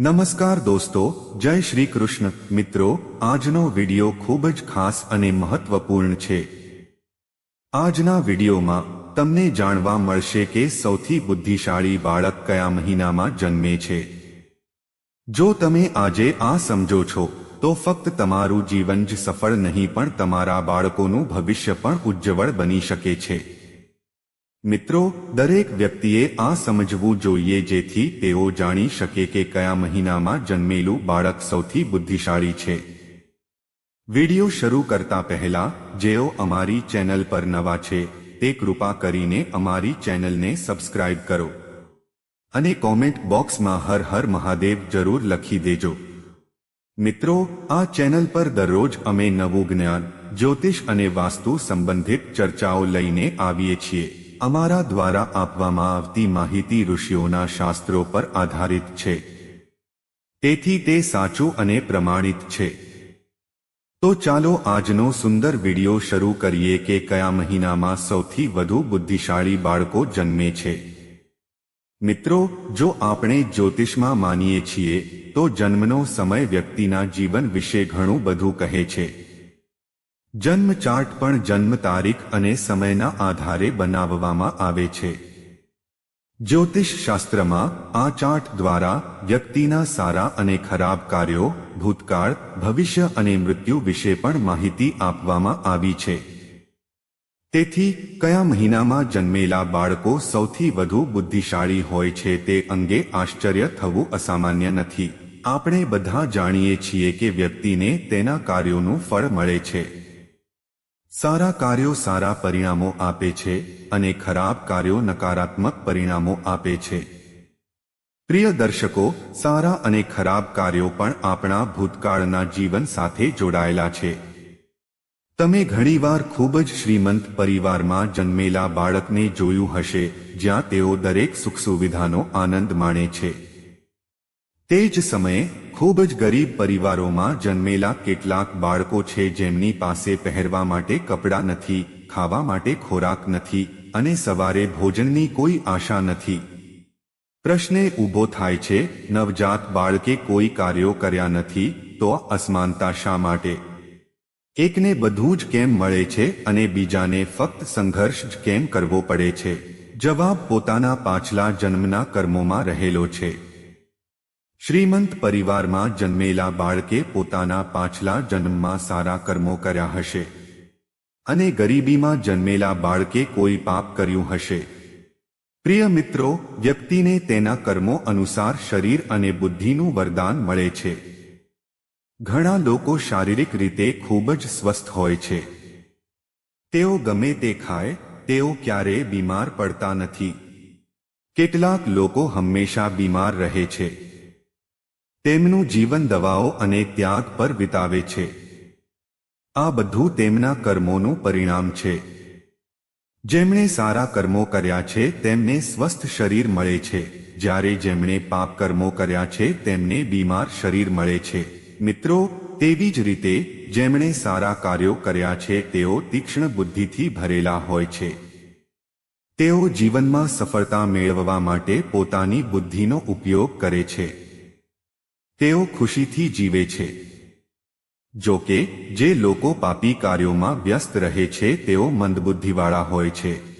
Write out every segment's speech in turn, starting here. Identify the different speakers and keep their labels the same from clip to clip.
Speaker 1: નમસ્કાર દોસ્તો, જય શ્રી કૃષ્ણ. મિત્રો, આજનો વિડિયો ખૂબ જ ખાસ અને મહત્વપૂર્ણ છે. આજના વિડિયોમાં તમને જાણવા મળશે કે સૌથી બુદ્ધિશાળી બાળક કયા મહિનામાં જન્મે છે. જો તમે આજે આ સમજો છો, તો ફક્ત તમારું જીવન જ સફળ નહીં પણ તમારા બાળકોનું ભવિષ્ય પણ ઉજ્જવળ બની શકે છે. મિત્રો, દરેક વ્યક્તિએ આ સમજવું જોઈએ જેથી તેઓ જાણી શકે કે કયા મહિનામાં જન્મેલું બાળક સૌથી બુદ્ધિશાળી છે. વિડિયો શરૂ કરતા પહેલા, જેઓ અમારી ચેનલ પર નવા છે, તે કૃપા કરીને અમારી ચેનલને સબસ્ક્રાઇબ કરો. અને કોમેન્ટ બોક્સમાં હર હર મહાદેવ જરૂર લખી દેજો. મિત્રો, આ ચેનલ પર દરરોજ અમે નવું જ્ઞાન, જ્યોતિષ અને વાસ્તુ સંબંધિત ચર્ચાઓ લઈને આવીએ છીએ. અમારા દ્વારા આપવામાં આવતી માહિતી ઋષિઓના શાસ્ત્રો પર આધારિત છે. તેથી તે સાચું અને પ્રમાણિત છે. તો ચાલો આજનો સુંદર વિડિયો શરૂ કરીએ કે કયા મહિનામાં સૌથી વધુ બુદ્ધિશાળી બાળકો જન્મે છે. મિત્રો, જો આપણે જ્યોતિષમાં માનીએ છીએ, તો જન્મનો સમય વ્યક્તિના જીવન વિશે ઘણું બધું કહે છે. જન્મ ચાર્ટ પણ જન્મ તારીખ અને સમયના આધારે બનાવવામાં આવે છે. જ્યોતિષ શાસ્ત્રમાં આ ચાર્ટ દ્વારા વ્યક્તિના સારા અને ખરાબ કાર્યો, ભૂતકાળ, ભવિષ્ય અને મૃત્યુ વિશે પણ માહિતી આપવામાં આવી છે. તેથી, કયા મહિનામાં જન્મેલા બાળકો સૌથી વધુ બુદ્ધિશાળી હોય છે તે અંગે આશ્ચર્ય થવું અસામાન્ય નથી. આપણે બધા જાણીએ છીએ કે વ્યક્તિને તેના કાર્યોનું ફળ મળે છે. સારા કાર્યો સારા પરિણામો આપે છે અને ખરાબ કાર્યો નકારાત્મક પરિણામો આપે છે. પ્રિય દર્શકો, સારા અને ખરાબ કાર્યો પણ આપણા ભૂતકાળના જીવન સાથે જોડાયેલા છે. તમે ઘણીવાર ખૂબ જ શ્રીમંત પરિવારમાં જન્મેલા બાળકને જોયું હશે, જ્યાં તેઓ દરેક સુખ સુવિધાનો આનંદ માણે છે. તે જ સમયે ખૂબ જ ગરીબ પરિવારોમાં જન્મેલા કેટલાક બાળકો છે જેમની પાસે પહેરવા માટે કપડાં નથી, ખાવા માટે ખોરાક નથી અને સવારે ભોજનની કોઈ આશા નથી. પ્રશ્ને ઊભો થાય છે, નવજાત બાળકે કોઈ કાર્યો કર્યા નથી, તો અસમાનતા શા માટે? એકને બધું જ કેમ મળે છે અને બીજાને ફક્ત સંઘર્ષ જ કેમ કરવો પડે છે? જવાબ પોતાના પાછલા જન્મના કર્મોમાં રહેલો છે. શ્રીમંત પરિવારમાં જન્મેલા બાળકે પોતાના પાછલા જન્મમાં સારા કર્મો કર્યા હશે અને ગરીબીમાં જન્મેલા બાળકે કોઈ પાપ કર્યું હશે. પ્રિય મિત્રો, વ્યક્તિને તેના કર્મો અનુસાર શરીર અને બુદ્ધિનું વરદાન મળે છે. ઘણા લોકો શારીરિક રીતે ખૂબ જ સ્વસ્થ હોય છે. તેઓ ગમે તે ખાય, તેઓ ક્યારેય બીમાર પડતા નથી. કેટલાક લોકો હંમેશા બીમાર રહે છે. તેમનું જીવન દવાઓ અને ત્યાગ પર વિતાવે છે. આ બધું તેમના કર્મોનું પરિણામ છે. જેમણે સારા કર્મો કર્યા છે, તેમને સ્વસ્થ શરીર મળે છે. જ્યારે જેમણે પાપ કર્મો કર્યા છે, તેમને બીમાર શરીર મળે છે. મિત્રો, તેવી જ રીતે જેમણે સારા કાર્યો કર્યા છે, તેઓ તીક્ષ્ણ બુદ્ધિથી ભરેલા હોય છે. તેઓ જીવનમાં સફળતા મેળવવા માટે પોતાની બુદ્ધિનો ઉપયોગ કરે છે. તેઓ ખુશીથી જીવે છે. જો કે જે લોકો પાપી કાર્યોમાં વ્યસ્ત રહે છે, તેઓ મંદબુદ્ધિવાળા હોય છે.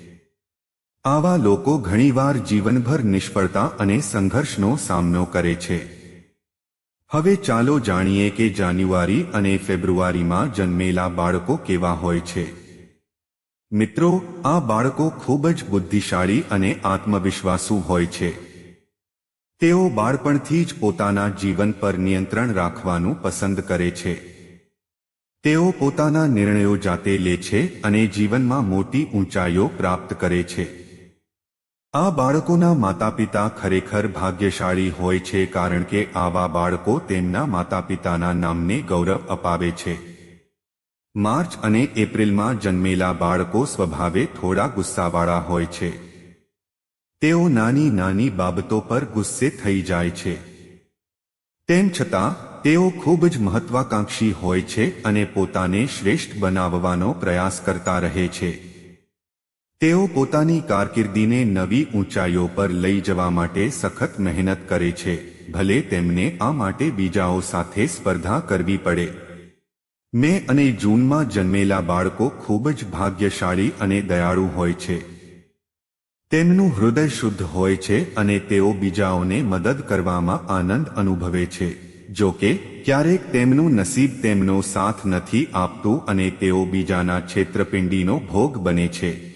Speaker 1: આવા લોકો ઘણીવાર જીવનભર નિષ્ફળતા અને સંઘર્ષનો સામનો કરે છે. હવે ચાલો જાણીએ કે જાન્યુઆરી અને ફેબ્રુઆરીમાં જન્મેલા બાળકો કેવા હોય છે. મિત્રો, આ બાળકો ખૂબ જ બુદ્ધિશાળી અને આત્મવિશ્વાસુ હોય છે. તેઓ બાળપણથી જ પોતાના જીવન પર નિયંત્રણ રાખવાનું પસંદ કરે છે. તેઓ પોતાના નિર્ણયો જાતે લે છે અને જીવનમાં મોટી ઊંચાઈઓ પ્રાપ્ત કરે છે. આ બાળકોના માતા પિતા ખરેખર ભાગ્યશાળી હોય છે કારણ કે આવા બાળકો તેમના માતા પિતાના નામને ગૌરવ અપાવે છે. માર્ચ અને એપ્રિલમાં જન્મેલા બાળકો સ્વભાવે થોડા ગુસ્સાવાળા હોય છે. તેઓ નાની નાની બાબતો પર ગુસ્સે થઈ જાય છે. તેમ છતાં, તેઓ ખૂબ જ મહત્વાકાંક્ષી હોય છે અને પોતાને શ્રેષ્ઠ બનાવવાનો પ્રયાસ કરતા રહે છે. તેઓ પોતાની કારકિર્દીને નવી ઊંચાઈઓ પર લઈ જવા માટે સખત મહેનત કરે છે, ભલે તેમને આ માટે બીજાઓ સાથે સ્પર્ધા કરવી પડે. મે અને જૂનમાં જન્મેલા બાળકો ખૂબ જ ભાગ્યશાળી અને દયાળુ હોય છે. તેમનું હૃદય શુદ્ધ હોય છે અને તેઓ બીજાઓને મદદ કરવામાં આનંદ અનુભવે છે. જો કે ક્યારેક તેમનું નસીબ તેમનો સાથ નથી આપતું અને તેઓ બીજાના છેતરપિંડીનો ભોગ બને છે.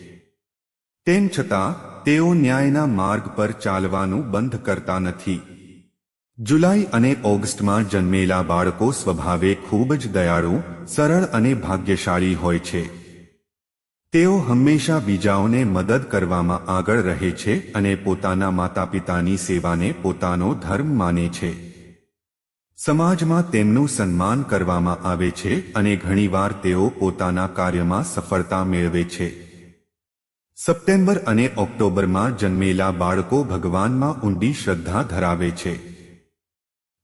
Speaker 1: તેમ છતાં, તેઓ ન્યાયના માર્ગ પર ચાલવાનું બંધ કરતા નથી. જુલાઈ અને ઓગસ્ટમાં જન્મેલા બાળકો સ્વભાવે ખૂબ જ દયાળુ, સરળ અને ભાગ્યશાળી હોય છે. તેઓ હંમેશા બીજાઓને મદદ કરવામાં આગળ રહે છે અને પોતાના માતા પિતાની સેવાને પોતાનો ધર્મ માને છે. સમાજમાં તેમનું સન્માન કરવામાં આવે છે અને ઘણીવાર તેઓ પોતાના કાર્યમાં સફળતા મેળવે છે. સપ્ટેમ્બર અને ઓક્ટોબરમાં જન્મેલા બાળકો ભગવાનમાં ઊંડી શ્રદ્ધા ધરાવે છે.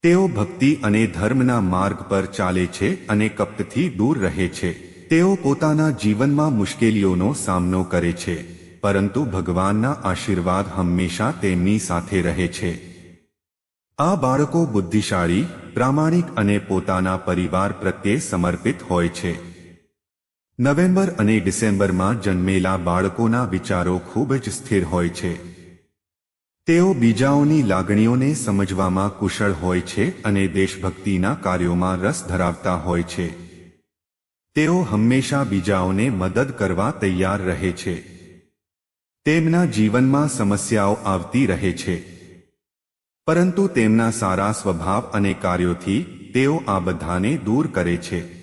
Speaker 1: તેઓ ભક્તિ અને ધર્મના માર્ગ પર ચાલે છે અને કપટથી દૂર રહે છે. તેઓ પોતાના જીવનમાં મુશ્કેલીઓનો સામનો કરે છે, પરંતુ ભગવાનના આશીર્વાદ હંમેશા તેમની સાથે રહે છે. આ બાળકો બુદ્ધિશાળી, પ્રામાણિક અને પોતાના પરિવાર પ્રત્યે સમર્પિત હોય છે. નવેમ્બર અને ડિસેમ્બરમાં જન્મેલા બાળકોના વિચારો ખૂબ જ સ્થિર હોય છે. તેઓ બીજાઓની લાગણીઓને સમજવામાં કુશળ હોય છે અને દેશભક્તિના કાર્યોમાં રસ ધરાવતા હોય છે. તેઓ હંમેશા બીજાઓને મદદ કરવા તૈયાર રહે છે. તેમના જીવનમાં સમસ્યાઓ આવતી રહે છે. પરંતુ તેમના સારા સ્વભાવ અને કાર્યોથી તેઓ આ બધાને દૂર કરે છે.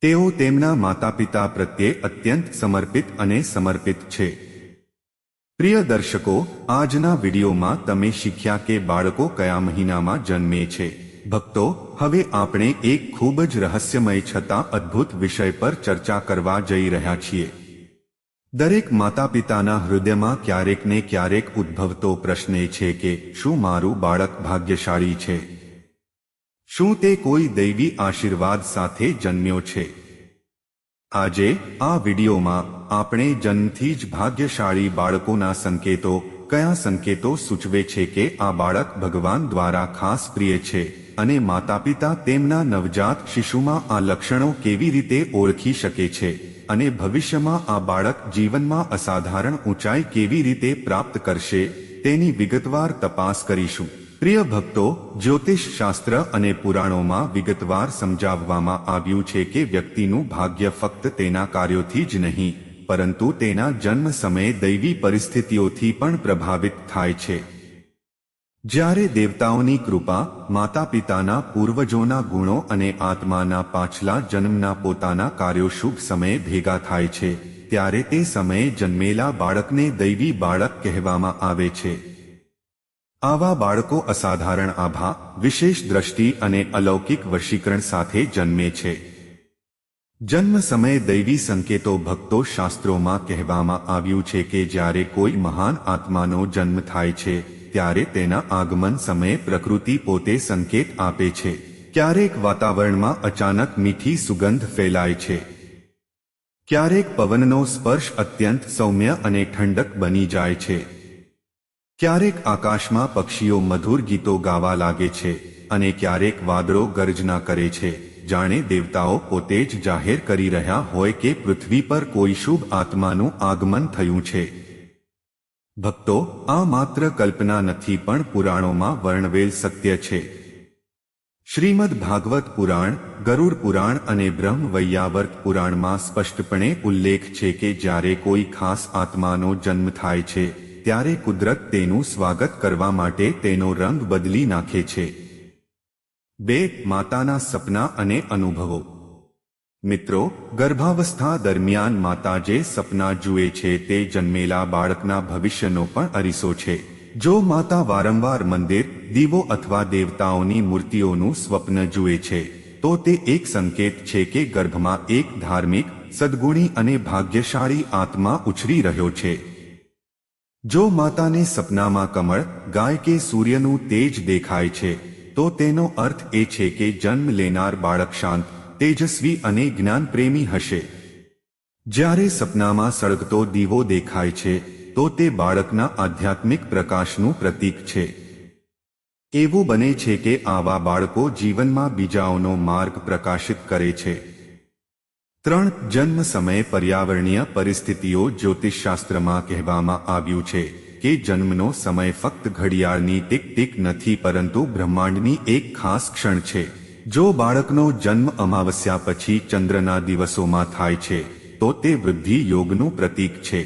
Speaker 1: તેઓ તેમના માતાપિતા પ્રત્યે અત્યંત સમર્પિત અને સમર્પિત છે. પ્રિય દર્શકો, આજના વિડીયોમાં તમે શીખ્યા કે બાળકો કયા મહિનામાં જન્મે છે. ભક્તો, હવે આપણે એક ખૂબ જ રહસ્યમય છતાં અદ્ભુત વિષય પર ચર્ચા કરવા જઈ રહ્યા છીએ. દરેક માતા પિતાના હૃદયમાં ક્યારેક ને ક્યારેક ઉદ્ભવતો પ્રશ્ન છે કે, શું મારું બાળક ભાગ્યશાળી છે? શું તે કોઈ દૈવી આશીર્વાદ સાથે જન્મ્યો છે? આજે, આ વિડીયોમાં, આપણે જન્મથી જ ભાગ્યશાળી બાળકોના સંકેતો, કયા સંકેતો સૂચવે છે કે આ બાળક ભગવાન દ્વારા ખાસ પ્રિય છે? અને માતા પિતા તેમના નવજાત શિશુમાં આ લક્ષણો કેવી રીતે ઓળખી શકે છે અને ભવિષ્યમાં આ બાળક જીવનમાં અસાધારણ ઊંચાઈ કેવી રીતે પ્રાપ્ત કરશે, તેની વિગતવાર તપાસ કરીશું. પ્રિય ભક્તો, જ્યોતિષ શાસ્ત્ર અને પુરાણોમાં વિગતવાર સમજાવવામાં આવ્યું છે કે વ્યક્તિનું ભાગ્ય ફક્ત તેના કાર્યોથી જ નહીં, પરંતુ તેના જન્મ સમયે દૈવી પરિસ્થિતિઓથી પણ પ્રભાવિત થાય છે. જ્યારે દેવતાઓની કૃપા માતા પિતાના પૂર્વજોના ગુણો અને આત્માના પાછલા જન્મના પોતાના કાર્યો શુભ સમયે ભેગા થાય છે, ત્યારે તે સમયે જન્મેલા બાળકને દૈવી બાળક કહેવામાં આવે છે. આવા બાળકો અસાધારણ આભા, વિશેષ દ્રષ્ટિ અને અલૌકિક વશીકરણ સાથે જન્મે છે. જન્મ સમયે દૈવી સંકેતો ભક્તો શાસ્ત્રોમાં કહેવામાં આવ્યું છે કે જ્યારે કોઈ મહાન આત્માનો જન્મ થાય છે ત્યારે તેના આગમન સમયે પ્રકૃતિ પોતે સંકેત આપે છે. ક્યારેક વાતાવરણમાં અચાનક મીઠી સુગંધ ફેલાય છે. ક્યારેક પવનનો સ્પર્શ અત્યંત સૌમ્ય અને ઠંડક બની જાય છે. ક્યારેક આકાશમાં પક્ષીઓ મધુર ગીતો ગાવા લાગે છે અને ક્યારેક વાદળો ગર્જના કરે છે. જાણે દેવતાઓ પોતે જ જાહેર કરી રહ્યા હોય કે પૃથ્વી પર કોઈ શુભ આત્માનું આગમન થયું છે. ભક્તો, આ માત્ર કલ્પના નથી પણ પુરાણોમાં વર્ણવેલ સત્ય છે. શ્રીમદ ભાગવત પુરાણ, ગરુડ પુરાણ અને બ્રહ્મ વૈયાવર્ત પુરાણમાં સ્પષ્ટપણે ઉલ્લેખ છે કે જ્યારે કોઈ ખાસ આત્માનો જન્મ થાય છે, ત્યારે કુદરત તેનું સ્વાગત કરવા માટે તેનો રંગ બદલી નાખે છે. બે, માતાના સપના અને અનુભવો. મિત્રો, ગર્ભાવસ્થા દરમિયાન માતા જે સપના જુએ છે તે જન્મેલા બાળકના ભવિષ્યનો પણ અરીસો છે. જો માતા વારંવાર મંદિર, દીવો અથવા દેવતાઓની મૂર્તિઓનું સ્વપ્ન જુએ છે, તો તે એક સંકેત છે કે ગર્ભમાં એક ધાર્મિક, સદગુણી અને ભાગ્યશાળી આત્મા ઉછરી રહ્યો છે. જો માતાને સપનામાં કમળ, ગાય કે સૂર્યનું તેજ દેખાય છે, તો તેનો અર્થ એ છે કે જન્મ લેનાર બાળક શાંત તેજસ્વી અને જ્ઞાનપ્રેમી હશે. જ્યારે સપનામાં સળગતો દીવો દેખાય છે, તો તે બાળકના આધ્યાત્મિક પ્રકાશનું પ્રતીક છે. એવું બને છે કે આવા બાળકો જીવનમાં બીજાઓનો માર્ગ પ્રકાશિત કરે છે. ત્રણ જન્મ સમયે પર્યાવરણીય પરિસ્થિતિઓ જ્યોતિષશાસ્ત્રમાં કહેવામાં આવ્યું છે કે જન્મનો સમય ફક્ત ઘડિયાળની ટીક ટીક નથી, પરંતુ બ્રહ્માંડની એક ખાસ ક્ષણ છે. જો બાળકનો જન્મ અમાવસ્યા પછી ચંદ્રના દિવસોમાં થાય છે, તો તે વૃદ્ધિ યોગનું પ્રતીક છે.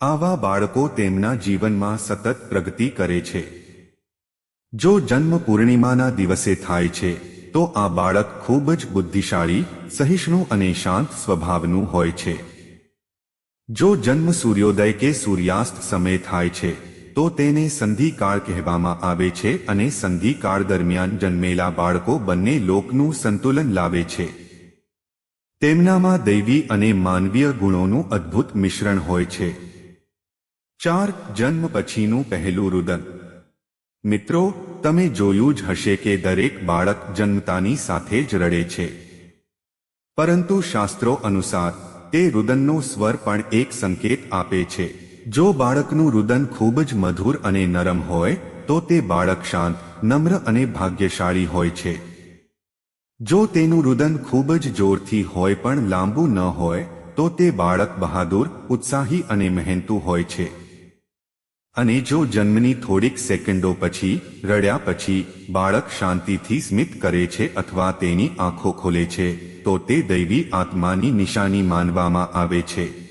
Speaker 1: આવા બાળકો તેમના જીવનમાં સતત પ્રગતિ કરે છે. જો જન્મ પૂર્ણિમાના દિવસે થાય છે, તો આ બાળક ખૂબ જ બુદ્ધિશાળી, સહિષ્ણુ અને શાંત સ્વભાવનું હોય છે. જો જન્મ સૂર્યોદય કે સૂર્યાસ્ત સમય થાય છે તો તેને સંધિકાળ કહેવામાં આવે છે અને સંધિકાળ દરમિયાન જન્મેલા બાળકો બંને લોકનું સંતુલન લાવે છે. તેમનામાં દૈવી અને માનવીય ગુણોનું અદ્ભુત મિશ્રણ હોય છે. ચાર જન્મ પછીનું પહેલું રુદન. મિત્રો, તમે જોયું જ હશે કે દરેક બાળક જન્મતાની સાથે જ રડે છે. પરંતુ શાસ્ત્રો અનુસાર, તે રુદનનો સ્વર પણ એક સંકેત આપે છે. જો બાળકનું રુદન ખૂબ જ મધુર અને નરમ હોય, તો તે બાળક શાંત, નમ્ર અને ભાગ્યશાળી હોય છે. જો તેનું રુદન ખૂબ જ જોરથી હોય પણ લાંબુ ન હોય, તો તે બાળક બહાદુર, ઉત્સાહી અને મહેનતુ હોય છે. અને જો જન્મની થોડીક સેકન્ડો પછી, રડ્યા પછી, બાળક શાંતિથી સ્મિત કરે છે અથવા તેની આંખો ખોલે છે, તો તે દૈવી આત્માની નિશાની માનવામાં આવે છે.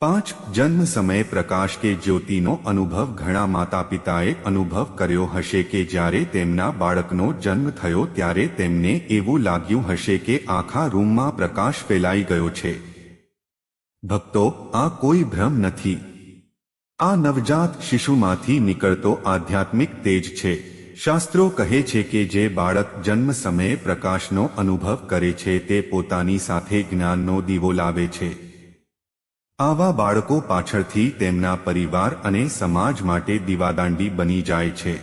Speaker 1: પાંચ જન્મ સમયે પ્રકાશ કે જ્યોતિનો અનુભવ ઘણા માતા પિતાએ અનુભવ કર્યો હશે કે જ્યારે તેમના બાળકનો જન્મ થયો ત્યારે તેમને એવું લાગ્યું હશે કે આખા રૂમમાં પ્રકાશ ફેલાઈ ગયો છે. ભક્તો, આ કોઈ ભ્રમ નથી. આ નવજાત શિશુમાંથી નીકળતો આધ્યાત્મિક તેજ છે. શાસ્ત્રો કહે છે કે જે બાળક જન્મ સમયે પ્રકાશનો અનુભવ કરે છે તે પોતાની સાથે જ્ઞાનનો દીવો લાવે છે. આવા બાળકો પાછળથી તેમના પરિવાર અને સમાજ માટે દીવાદાંડી બની જાય છે.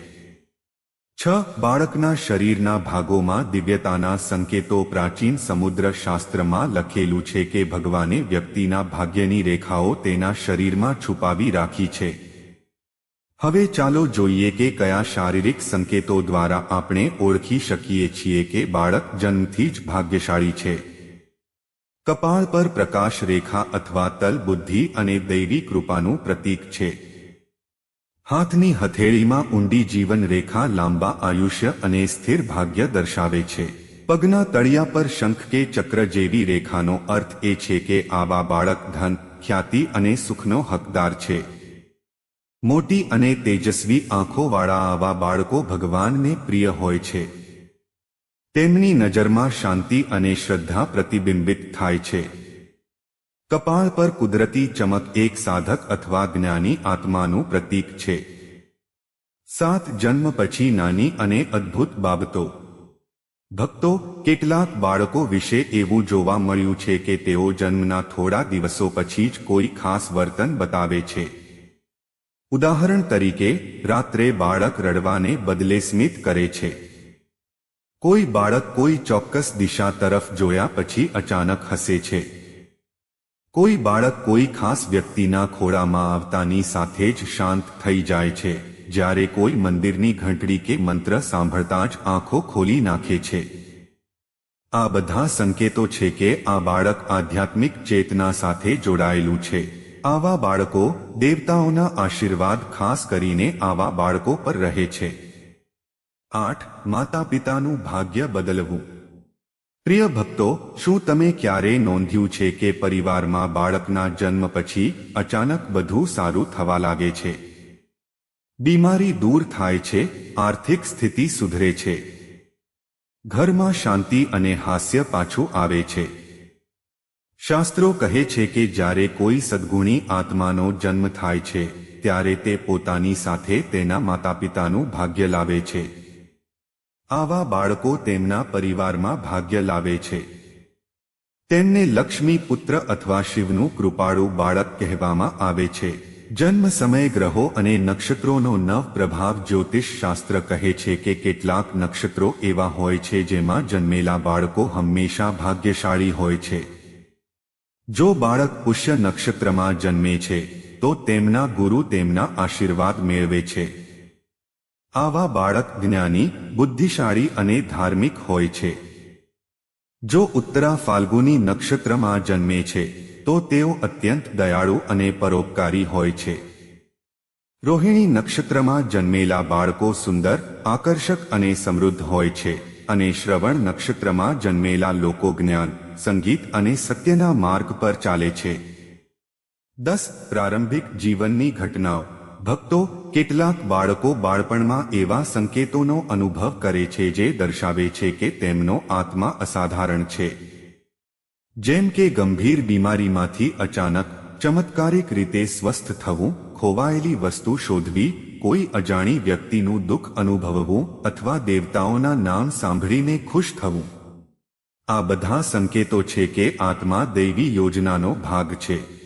Speaker 1: છ, બાળકના શરીરના ભાગોમાં દિવ્યતાના સંકેતો પ્રાચીન સમુદ્ર શાસ્ત્રમાં લખેલું છે કે ભગવાને વ્યક્તિના ભાગ્યની રેખાઓ તેના શરીરમાં છુપાવી રાખી છે. હવે ચાલો જોઈએ કે કયા શારીરિક સંકેતો દ્વારા આપણે ઓળખી શકીએ છીએ કે બાળક જન્મથી જ ભાગ્યશાળી છે. કપાળ પર પ્રકાશ રેખા અથવા તલ બુદ્ધિ અને દૈવી કૃપાનું પ્રતીક છે. હાથની હથેળીમાં ઊંડી જીવન રેખા લાંબા આયુષ્ય અને સ્થિર ભાગ્ય દર્શાવે છે. પગના તળિયા પર શંખ કે ચક્ર જેવી રેખાનો અર્થ એ છે કે આવા બાળક ધન, ખ્યાતિ અને સુખનો હકદાર છે. મોટી અને તેજસ્વી આંખોવાળા આવા બાળકો ભગવાનને પ્રિય હોય છે. તેમની નજરમાં શાંતિ અને શ્રદ્ધા પ્રતિબિંબિત થાય છે. કપાળ પર કુદરતી ચમક એક સાધક અથવા જ્ઞાની આત્માનું પ્રતીક છે. સાત જન્મ પછી નાની અને અદ્ભુત બાબતો. ભક્તો, કેટલાક બાળકો વિશે એવું જોવા મળ્યું છે કે તેઓ જન્મના થોડા દિવસો પછી જ કોઈ ખાસ વર્તન બતાવે છે. ઉદાહરણ તરીકે, રાત્રે બાળક રડવાને બદલે સ્મિત કરે છે. કોઈ બાળક કોઈ ચોક્કસ દિશા તરફ જોયા પછી અચાનક હસે છે. કોઈ બાળક કોઈ ખાસ વ્યક્તિના ખોળામાં આવતાની સાથે જ શાંત થઈ જાય છે. જ્યારે કોઈ મંદિરની ઘંટડી કે મંત્ર સાંભળતા જ આંખો ખોલી નાખે છે. આ બધા સંકેતો છે કે આ બાળક આધ્યાત્મિક ચેતના સાથે જોડાયેલું છે. આવા બાળકો દેવતાઓના આશીર્વાદ ખાસ કરીને આવા બાળકો પર રહે છે. આઠ માતા પિતાનું ભાગ્ય બદલવું. પ્રિય ભક્તો, શું તમે ક્યારેય નોંધ્યું છે કે પરિવારમાં બાળકના જન્મ પછી અચાનક બધું સારું થવા લાગે છે? બીમારી દૂર થાય છે, આર્થિક સ્થિતિ સુધરે છે. ઘરમાં શાંતિ અને હાસ્ય પાછું આવે છે. શાસ્ત્રો કહે છે કે જ્યારે કોઈ સદગુણી આત્માનો જન્મ થાય છે, ત્યારે તે પોતાની સાથે તેના માતા પિતાનું ભાગ્ય લાવે છે. આવા બાળકો તેમના પરિવારમાં ભાગ્ય લાવે છે. તેમને લક્ષ્મી પુત્ર અથવા શિવનું કૃપાળુ બાળક કહેવામાં આવે છે. જન્મ સમય ગ્રહો અને નક્ષત્રોનો નવ પ્રભાવ જ્યોતિષ શાસ્ત્ર કહે છે કે કેટલાક નક્ષત્રો એવા હોય છે જેમાં જન્મેલા બાળકો હંમેશા ભાગ્યશાળી હોય છે. જો બાળક પુષ્ય નક્ષત્રમાં જન્મે છે, તો તેમના ગુરુ તેમના આશીર્વાદ મેળવે છે. આવા બાળક જ્ઞાની, બુદ્ધિશાળી અને ધાર્મિક હોય છે. જો ઉત્તરા ફાલ્ગુની નક્ષત્રમાં જન્મે છે, તો તેઓ અત્યંત દયાળુ અને પરોપકારી હોય છે. રોહિણી નક્ષત્રમાં જન્મેલા બાળકો સુંદર, આકર્ષક અને સમૃદ્ધ હોય છે અને શ્રવણ નક્ષત્રમાં જન્મેલા લોકો જ્ઞાન, સંગીત અને સત્યના માર્ગ પર ચાલે છે. દસ પ્રારંભિક જીવનની ઘટનાઓ. ભક્તો કેટલાક બાળકો બાળપણમાં એવા સંકેતોનો અનુભવ કરે છે જે દર્શાવે છે કે તેમનો આત્મા અસાધારણ છે. જેમ કે ગંભીર બીમારીમાંથી અચાનક, ચમત્કારિક રીતે સ્વસ્થ થવું, ખોવાયેલી વસ્તુ શોધવી, કોઈ અજાણી વ્યક્તિનું દુઃખ અનુભવવું અથવા દેવતાઓના નામ સાંભળીને ખુશ થવું. આ બધા સંકેતો છે કે આત્મા દૈવી યોજનાનો ભાગ છે.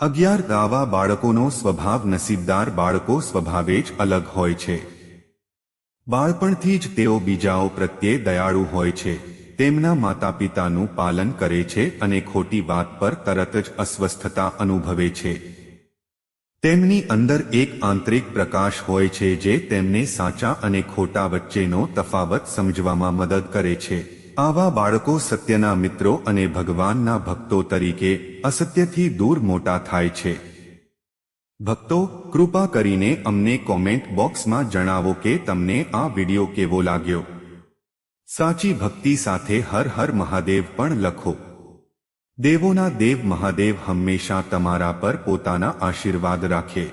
Speaker 1: અગિયાર દાવા બાળકોનો સ્વભાવ નસીબદાર બાળકો સ્વભાવે જ અલગ હોય છે. બાળપણથી જ તેઓ બીજાઓ પ્રત્યે દયાળુ હોય છે. તેમના માતા પિતાનું પાલન કરે છે અને ખોટી વાત પર તરત જ અસ્વસ્થતા અનુભવે છે. તેમની અંદર એક આંતરિક પ્રકાશ હોય છે જે તેમને સાચા અને ખોટા વચ્ચેનો તફાવત સમજવામાં મદદ કરે છે. આવા બાળકો સત્યના મિત્રો અને ભગવાનના ભક્તો તરીકે અસત્યથી દૂર મોટા થાય છે. ભક્તો, કૃપા કરીને અમને કોમેન્ટ બોક્સમાં જણાવો કે તમને આ વિડિયો કેવો લાગ્યો. સાચી ભક્તિ સાથે હર હર મહાદેવ પણ લખો. દેવોના દેવ મહાદેવ હંમેશા તમારા પર પોતાના આશીર્વાદ રાખે.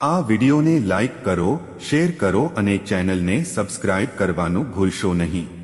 Speaker 1: આ વિડિયોને લાઈક કરો, શેર કરો અને ચેનલને સબસ્ક્રાઇબ કરવાનું ભૂલશો નહીં.